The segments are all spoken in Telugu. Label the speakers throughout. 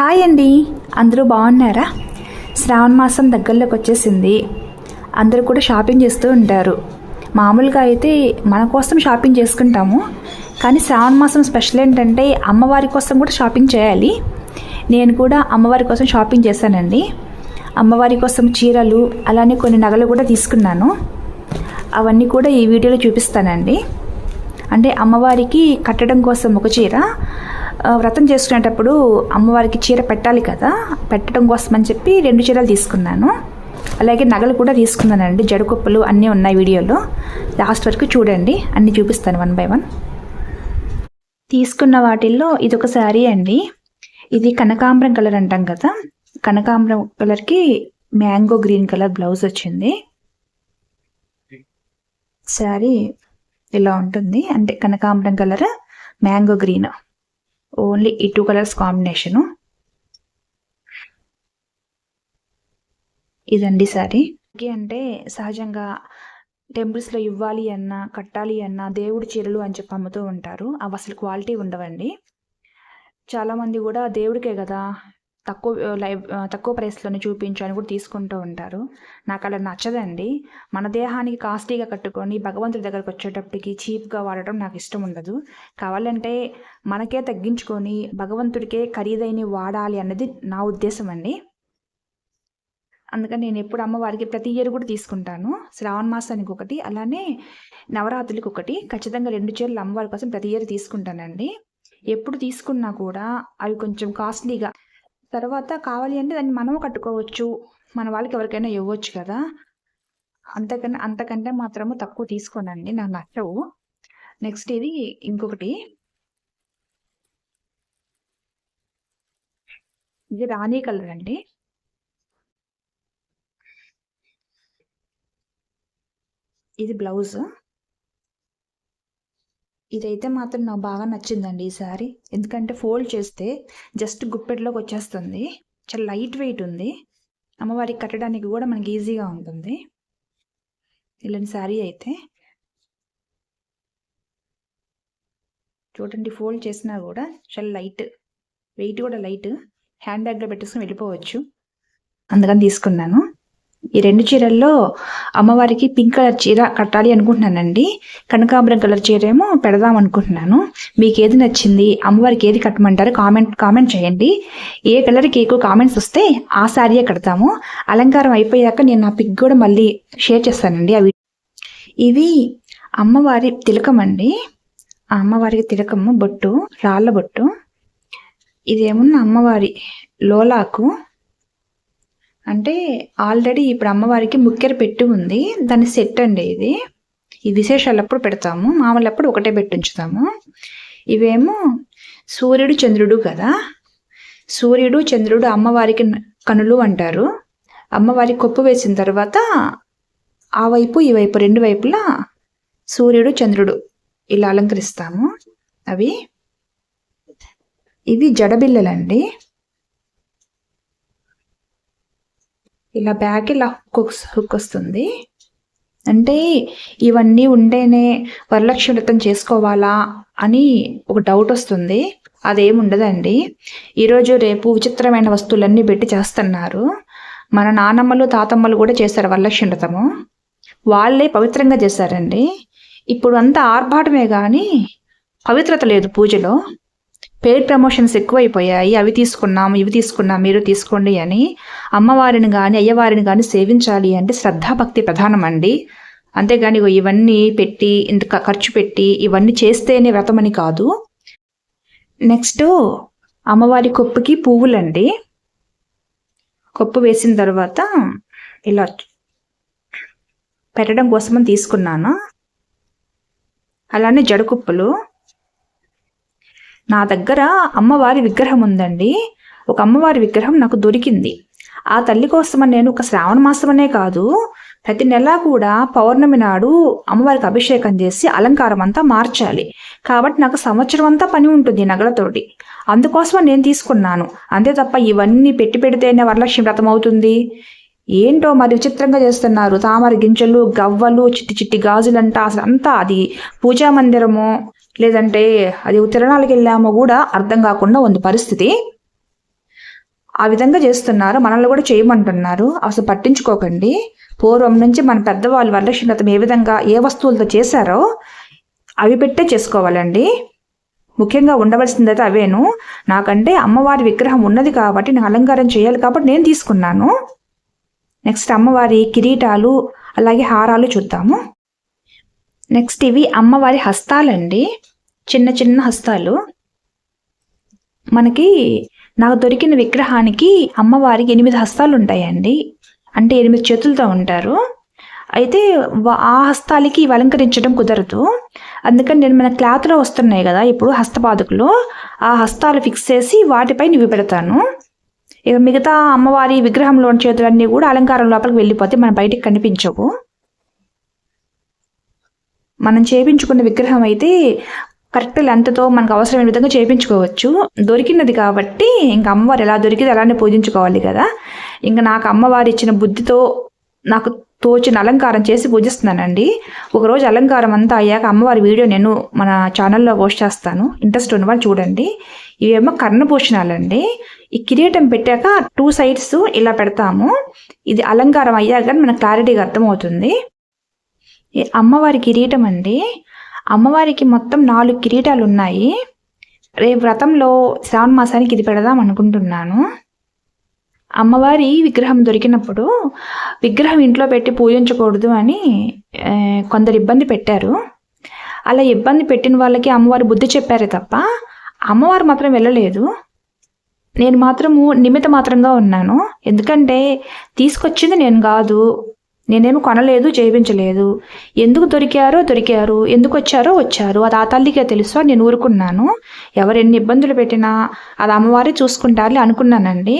Speaker 1: హాయ్ అండి. అందరూ బాగున్నారా? శ్రావణ మాసం దగ్గరలోకి వచ్చేసింది. అందరూ కూడా షాపింగ్ చేస్తూ ఉంటారు. మామూలుగా అయితే మన కోసం షాపింగ్ చేసుకుంటాము. కానీ శ్రావణ మాసం స్పెషల్ ఏంటంటే అమ్మవారి కోసం కూడా షాపింగ్ చేయాలి. నేను కూడా అమ్మవారి కోసం షాపింగ్ చేశానండి. అమ్మవారి కోసం చీరలు అలానే కొన్ని నగలు కూడా తీసుకున్నాను. అవన్నీ కూడా ఈ వీడియోలో చూపిస్తానండి. అంటే అమ్మవారికి కట్టడం కోసం ఒక చీర వ్రతం చేసుకునేటప్పుడు అమ్మవారికి చీర పెట్టాలి కదా పెట్టడం కోసం అని చెప్పి రెండు చీరలు తీసుకున్నాను. అలాగే నగలు కూడా తీసుకున్నానండి జడకుప్పలు అన్నీ ఉన్నాయి వీడియోలో. లాస్ట్ వరకు చూడండి అన్నీ చూపిస్తాను వన్ బై వన్. తీసుకున్న వాటిల్లో ఇది ఒక శారీ అండి. ఇది కనకాంబరం కలర్ అంటాం కదా కనకాంబరం కలర్కి మ్యాంగో గ్రీన్ కలర్ బ్లౌజ్ వచ్చింది. శారీ ఇలా ఉంటుంది అంటే కనకాంబరం కలర్ మ్యాంగో గ్రీన్. ఓన్లీ ఈ టూ కలర్స్ కాంబినేషను. ఇదండి సారీ. అంటే సహజంగా టెంపుల్స్లో ఇవ్వాలి అన్నా కట్టాలి అన్నా దేవుడి చీరలు అని చెప్పి అమ్ముతూ ఉంటారు. అవి అసలు క్వాలిటీ ఉండవండి. చాలామంది కూడా దేవుడికే కదా తక్కువ లైవ్ తక్కువ ప్రైస్లోనే చూపించు అని కూడా తీసుకుంటూ ఉంటారు. నాకు అలా నచ్చదండి. మన దేహానికి కాస్ట్లీగా కట్టుకొని భగవంతుడి దగ్గరకు వచ్చేటప్పటికి చీప్గా వాడటం నాకు ఇష్టం ఉండదు. కావాలంటే మనకే తగ్గించుకొని భగవంతుడికే ఖరీదైన వాడాలి అన్నది నా ఉద్దేశం అండి. అందుకని నేను ఎప్పుడు అమ్మవారికి ప్రతి ఇయర్ కూడా తీసుకుంటాను. శ్రావణ మాసానికి ఒకటి అలానే నవరాత్రులకి ఒకటి. ఖచ్చితంగా రెండు చీరలు అమ్మవారి కోసం ప్రతి ఇయర్ తీసుకుంటానండి. ఎప్పుడు తీసుకున్నా కూడా అవి కొంచెం కాస్ట్లీగా తర్వాత కావాలి అంటే దాన్ని మనము కట్టుకోవచ్చు. మన వాళ్ళకి ఎవరికైనా ఇవ్వచ్చు కదా. అంతకన్నా అంతకంటే మాత్రము తక్కువ తీసుకోనండి. నాకు నచ్చవు. నెక్స్ట్ ఇది ఇంకొకటి. ఇది రాణి కలర్ అండి. ఇది బ్లౌజ్. ఇదైతే మాత్రం నాకు బాగా నచ్చిందండి ఈ సారీ. ఎందుకంటే ఫోల్డ్ చేస్తే జస్ట్ గుప్పెట్లోకి వచ్చేస్తుంది. చాలా లైట్ వెయిట్ ఉంది. అమ్మవారికి కట్టడానికి కూడా మనకి ఈజీగా ఉంటుంది. ఇలాంటి శారీ అయితే. చూడండి ఫోల్డ్ చేసినా కూడా చాలా లైట్ వెయిట్ కూడా లైట్. హ్యాండ్ బ్యాగ్లో పెట్టేసుకుని వెళ్ళిపోవచ్చు. అందుకని తీసుకున్నాను. ఈ రెండు చీరల్లో అమ్మవారికి పింక్ కలర్ చీర కట్టాలి అనుకుంటున్నానండి. కనకాంబరం కలర్ చీర ఏమో పెడదాం అనుకుంటున్నాను. మీకు ఏది నచ్చింది అమ్మవారికి ఏది కట్టమంటారు కామెంట్ కామెంట్ చేయండి. ఏ కలర్కి ఎక్కువ కామెంట్స్ వస్తే ఆ శారీయే కడతాము. అలంకారం అయిపోయాక నేను నా పిక్ కూడా మళ్ళీ షేర్ చేస్తానండి అవి ఇవి అమ్మవారి తిలకం అండి. ఆ అమ్మవారికి తిలకము బొట్టు రాళ్ళ బొట్టు. ఇదేమున్న అమ్మవారి లోలాకు. అంటే ఆల్రెడీ ఇప్పుడు అమ్మవారికి ముక్కెర పెట్టి ఉంది. దాని సెట్ అండి ఇది. ఈ విశేషాలప్పుడు పెడతాము. మామూలప్పుడు ఒకటే పెట్టి ఉంచుతాము ఇవేమో సూర్యుడు చంద్రుడు కదా. సూర్యుడు చంద్రుడు అమ్మవారికి కనులు అంటారు. అమ్మవారి కొప్పు వేసిన తర్వాత ఆ వైపు ఈ వైపు రెండు వైపులా సూర్యుడు చంద్రుడు ఇలా అలంకరిస్తాము. అవి. ఇవి జడబిల్లలండి ఇలా బ్యాక్ ఇలా హుక్ హుక్ వస్తుంది. అంటే ఇవన్నీ ఉంటేనే వరలక్ష్మి వ్రతం చేసుకోవాలా అని ఒక డౌట్ వస్తుంది. అదేం ఉండదండి. ఈరోజు రేపు విచిత్రమైన వస్తువులన్నీ పెట్టి చేస్తున్నారు. మన నానమ్మలు తాతమ్మలు కూడా చేశారు వరలక్ష్మి వ్రతము వాళ్ళే పవిత్రంగా చేశారండి. ఇప్పుడు అంతా ఆర్భాటమే కానీ పవిత్రత లేదు పూజలో. పేడ్ ప్రమోషన్స్ ఎక్కువైపోయాయి. అవి తీసుకున్నాం ఇవి తీసుకున్నాం మీరు తీసుకోండి అని అమ్మవారిని కానీ అయ్యవారిని కానీ సేవించాలి అంటే శ్రద్ధాభక్తి ప్రధానమండి. అంతేగాని ఇవన్నీ పెట్టి ఇంత ఖర్చు పెట్టి ఇవన్నీ చేస్తేనే వ్రతమని కాదు. నెక్స్ట్ అమ్మవారి కొప్పుకి పువ్వులండి. కొప్పు వేసిన తర్వాత ఇలా పెట్టడం కోసమని తీసుకున్నాను. అలానే జడకుప్పలు. నా దగ్గర అమ్మవారి విగ్రహం ఉందండి. ఒక అమ్మవారి విగ్రహం నాకు దొరికింది. ఆ తల్లి కోసమని నేను ఒక శ్రావణ మాసమనే కాదు ప్రతి నెల కూడా పౌర్ణమి నాడు అమ్మవారికి అభిషేకం చేసి అలంకారం అంతా మార్చాలి. కాబట్టి నాకు సంవత్సరం అంతా పని ఉంటుంది ఈ నగలతోటి. అందుకోసం నేను తీసుకున్నాను. అంతే తప్ప ఇవన్నీ పెట్టి పెడితేనే వరలక్ష్మి వ్రతం అవుతుంది. ఏంటో మరి విచిత్రంగా చేస్తున్నారు. తామర గింజలు గవ్వలు చిట్టి చిట్టి గాజులంట అసలు అంతా అది పూజా మందిరము లేదంటే అది తిరణాలకు వెళ్ళామో కూడా అర్థం కాకుండా ఉంది పరిస్థితి. ఆ విధంగా చేస్తున్నారు. మనల్ని కూడా చేయమంటున్నారు. అసలు పట్టించుకోకండి. పూర్వం నుంచి మన పెద్దవాళ్ళు వరలక్ష్మి వ్రతం ఏ విధంగా ఏ వస్తువులతో చేశారో అవి పెట్టే చేసుకోవాలండి. ముఖ్యంగా ఉండవలసింది అయితే అవేను. నాకంటే అమ్మవారి విగ్రహం ఉన్నది కాబట్టి నేను అలంకారం చేయాలి కాబట్టి నేను తీసుకున్నాను. నెక్స్ట్ అమ్మవారి కిరీటాలు అలాగే హారాలు చూద్దాము. నెక్స్ట్ ఇవి అమ్మవారి హస్తాలండి. చిన్న చిన్న హస్తాలు. మనకి నాకు దొరికిన విగ్రహానికి అమ్మవారికి ఎనిమిది హస్తాలు ఉంటాయండి. అంటే ఎనిమిది చేతులతో ఉంటారు. అయితే ఆ హస్తాలకి ఇవి అలంకరించడం కుదరదు. అందుకని నేను మన క్లాత్లో వస్తున్నాయి కదా ఇప్పుడు హస్తపాదుకులు. ఆ హస్తాలు ఫిక్స్ చేసి వాటిపై ఇవి పెడతాను. ఇక మిగతా అమ్మవారి విగ్రహంలోని చేతులన్నీ కూడా అలంకారం లోపలికి వెళ్ళిపోతే మన బయటికి కనిపించవు. మనం చేపించుకున్న విగ్రహం అయితే కరెక్ట్ లెంత్తో మనకు అవసరమైన విధంగా చేయించుకోవచ్చు దొరికినది కాబట్టి ఇంకా అమ్మవారు ఎలా దొరికితే అలానే పూజించుకోవాలి కదా. ఇంకా నాకు అమ్మవారు ఇచ్చిన బుద్ధితో నాకు తోచిన అలంకారం చేసి పూజిస్తున్నానండి. ఒకరోజు అలంకారం అంతా అయ్యాక అమ్మవారి వీడియో నేను మన ఛానల్లో పోస్ట్ చేస్తాను. ఇంట్రెస్ట్ ఉన్న వాళ్ళు చూడండి. ఇవేమో కర్ణభూషణాలండి ఈ కిరీటం పెట్టాక టూ సైడ్స్ ఇలా పెడతాము. ఇది అలంకారం అయ్యాక మన మనకు క్లారిటీగా అర్థమవుతుంది. అమ్మవారి కిరీటం అండి. అమ్మవారికి మొత్తం నాలుగు కిరీటాలు ఉన్నాయి. రేపు వ్రతంలో శ్రావణ మాసానికి ఇది పెడదాం అనుకుంటున్నాను. అమ్మవారి విగ్రహం దొరికినప్పుడు విగ్రహం ఇంట్లో పెట్టి పూజించకూడదు అని కొందరు ఇబ్బంది పెట్టారు. అలా ఇబ్బంది పెట్టిన వాళ్ళకి అమ్మవారు బుద్ధి చెప్పారే తప్ప అమ్మవారు మాత్రం వెళ్ళలేదు. నేను మాత్రము నిమిత మాత్రంగా ఉన్నాను. ఎందుకంటే తీసుకొచ్చింది నేను కాదు. నేనేమి కొనలేదు చేయించలేదు ఎందుకు దొరికారో దొరికారు ఎందుకు వచ్చారో వచ్చారు. అది ఆ తల్లికే తెలుసు అని నేను ఊరుకున్నాను. ఎవరు ఎన్ని ఇబ్బందులు పెట్టినా అది అమ్మవారే చూసుకుంటారులే అనుకున్నానండి.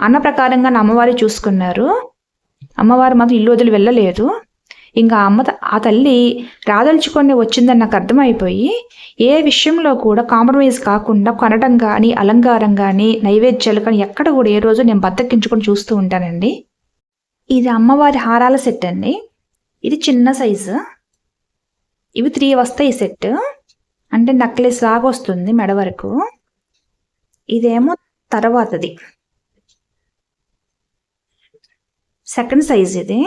Speaker 1: అన్న ప్రకారంగా నా అమ్మవారే చూసుకున్నారు. అమ్మవారు మాత్రం ఇల్లు వదిలి వెళ్ళలేదు. ఇంకా అమ్మ ఆ తల్లి రాదలుచుకొని వచ్చిందని నాకు అర్థమైపోయి ఏ విషయంలో కూడా కాంప్రమైజ్ కాకుండా కొనడం కానీ అలంకారం కానీ నైవేద్యాలు కానీ ఎక్కడ కూడా ఏ రోజు నేను బద్దకించుకొని చూస్తూ ఉంటానండి. ఇది అమ్మవారి హారాల సెట్ అండి. ఇది చిన్న సైజు ఇవి త్రీ వస్తాయి ఈ సెట్ అంటే నక్లెస్ లాగా వస్తుంది మెడ వరకు. ఇదేమో తర్వాతది. సెకండ్ సైజ్ ఇది.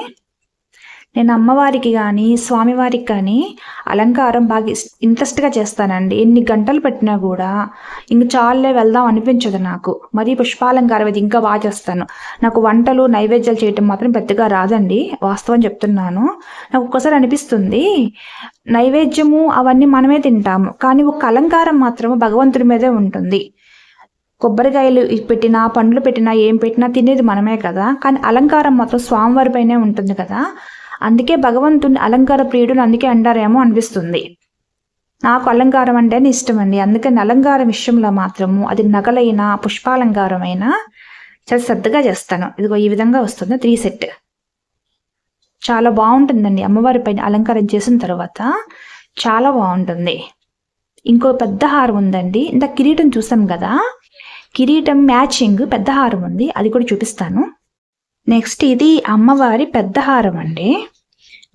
Speaker 1: నేను అమ్మవారికి కానీ స్వామివారికి కానీ అలంకారం బాగా ఇంట్రెస్ట్గా చేస్తానండి. ఎన్ని గంటలు పెట్టినా కూడా ఇంక చాలే వెళ్దాం అనిపించదు నాకు. మరీ పుష్పాలంకారం అది ఇంకా బాగా చేస్తాను. నాకు వంటలు నైవేద్యాలు చేయటం మాత్రం పెద్దగా రాదండి. వాస్తవం చెప్తున్నాను. నాకు ఒక్కసారి అనిపిస్తుంది నైవేద్యము అవన్నీ మనమే తింటాము. కానీ ఒక అలంకారం మాత్రం భగవంతుడి మీదే ఉంటుంది. కొబ్బరికాయలు పెట్టినా పండ్లు పెట్టినా ఏం పెట్టినా తినేది మనమే కదా. కానీ అలంకారం మాత్రం స్వామివారిపైనే ఉంటుంది కదా. అందుకే భగవంతుని అలంకార ప్రియుడు అందుకే అంటారేమో అనిపిస్తుంది. నాకు అలంకారం అంటేనే ఇష్టం అండి అందుకని అలంకారం విషయంలో మాత్రము అది నగలైన పుష్పాలంకారమైనా చాలా శ్రద్ధగా చేస్తాను. ఇదిగో ఈ విధంగా వస్తుంది త్రీ సెట్. చాలా బాగుంటుందండి. అమ్మవారి పైన అలంకారం చేసిన తర్వాత చాలా బాగుంటుంది. ఇంకో పెద్ద హారం ఉందండి. ఇంత కిరీటం చూసాం కదా? కిరీటం మ్యాచింగ్ పెద్ద హారం ఉంది. అది కూడా చూపిస్తాను. నెక్స్ట్ ఇది అమ్మవారి పెద్ద హారం అండి.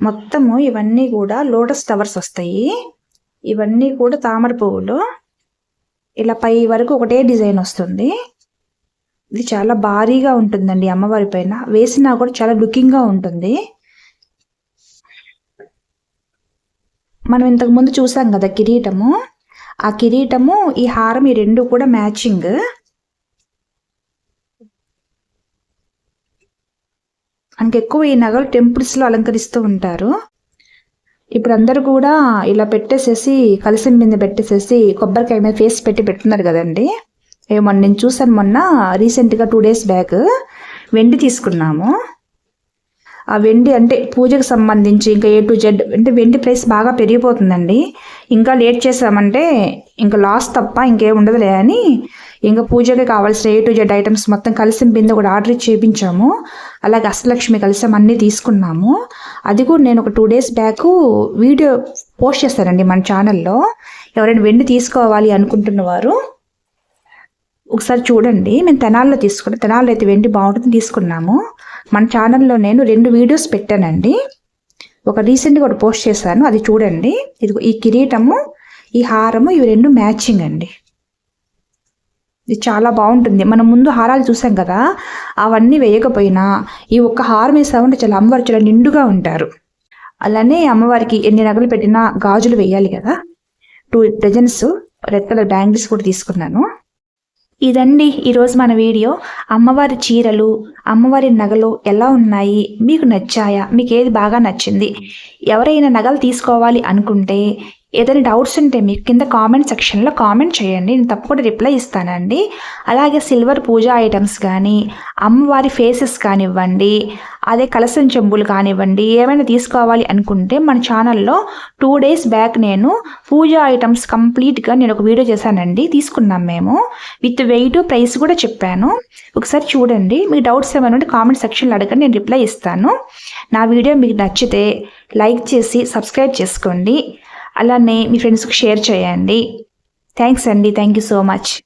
Speaker 1: మొత్తము ఇవన్నీ కూడా లోటస్ టవర్స్ వస్తాయి. ఇవన్నీ కూడా తామర పువ్వులు. ఇలా పై వరకు ఒకటే డిజైన్ వస్తుంది. ఇది చాలా భారీగా ఉంటుందండి అమ్మవారి పైన. వేసినా కూడా చాలా లుకింగ్గా ఉంటుంది. మనం ఇంతకు ముందు చూసాం కదా కిరీటము. ఆ కిరీటము ఈ హారం ఈ రెండు కూడా మ్యాచింగ్. మనకి ఎక్కువ ఈ నగలు టెంపుల్స్లో అలంకరిస్తూ ఉంటారు. ఇప్పుడు అందరూ కూడా ఇలా పెట్టేసేసి కలిసి మీద పెట్టేసేసి కొబ్బరికాయ మీద ఫేస్ పెట్టి పెట్టున్నారు కదండి. ఏ మొన్న నేను చూసాను మొన్న రీసెంట్గా టూ డేస్ బ్యాక్ వెండి తీసుకున్నాము. ఆ వెండి అంటే పూజకు సంబంధించి ఇంకా ఏ టు జెడ్ అంటే వెండి ప్రైస్ బాగా పెరిగిపోతుందండి. ఇంకా లేట్ చేసామంటే ఇంకా లాస్ తప్ప ఇంకేం ఉండదులే అని ఇంకా పూజకి కావాల్సిన ఏ టు జెడ్ ఐటమ్స్ మొత్తం కలిసి బిందె కూడా ఆర్డర్ ఇచ్చి చేయించాము అలాగే అష్టలక్ష్మి కలిసాం అన్నీ తీసుకున్నాము. అది కూడా నేను ఒక two days back video post చేస్తానండి మన ఛానల్లో ఎవరైనా వెండి తీసుకోవాలి అనుకుంటున్న వారు ఒకసారి చూడండి. మేము తెనాల్లో తీసుకున్నాం తెనాల్లో అయితే వెండి బాగుంటుంది తీసుకున్నాము. మన ఛానల్లో నేను రెండు వీడియోస్ పెట్టానండి. ఒక రీసెంట్గా ఒకటి పోస్ట్ చేశాను అది చూడండి. ఇది ఈ కిరీటము ఈ హారము ఇవి రెండు మ్యాచింగ్ అండి. ఇది చాలా బాగుంటుంది. మనం ముందు హారాలు చూసాం కదా అవన్నీ వేయకపోయినా ఈ ఒక్క హారం వేసామంటే చాలా అమ్మవారు చాలా నిండుగా ఉంటారు. అలానే అమ్మవారికి ఎన్ని నగలు పెట్టినా గాజులు వేయాలి కదా. Two dozens red colour bangles కూడా తీసుకున్నాను. ఇదండి ఈరోజు మన వీడియో. అమ్మవారి చీరలు అమ్మవారి నగలు ఎలా ఉన్నాయి? మీకు నచ్చాయా? మీకు ఏది బాగా నచ్చింది? ఎవరైనా నగలు తీసుకోవాలి అనుకుంటే ఏదైనా డౌట్స్ ఉంటే మీకు కింద కామెంట్ సెక్షన్లో కామెంట్ చేయండి. నేను తప్పకుండా రిప్లై ఇస్తానండి. అలాగే సిల్వర్ పూజా ఐటమ్స్ కానీ అమ్మవారి ఫేసెస్ కానివ్వండి అదే కలసం చెంబులు కానివ్వండి ఏమైనా తీసుకోవాలి అనుకుంటే మన ఛానల్లో టూ డేస్ బ్యాక్ నేను పూజా ఐటమ్స్ కంప్లీట్గా నేను ఒక వీడియో చేశానండి. తీసుకున్నాం మేము. విత్ వెయిట్ ప్రైస్ కూడా చెప్పాను. ఒకసారి చూడండి. మీ డౌట్స్ ఏమైనా ఉంటే కామెంట్ సెక్షన్లో అడగండి. నేను రిప్లై ఇస్తాను. నా వీడియో మీకు నచ్చితే లైక్ చేసి సబ్స్క్రైబ్ చేసుకోండి. అలానే మీ ఫ్రెండ్స్కి షేర్ చేయండి. థ్యాంక్స్ అండి. Thank you so much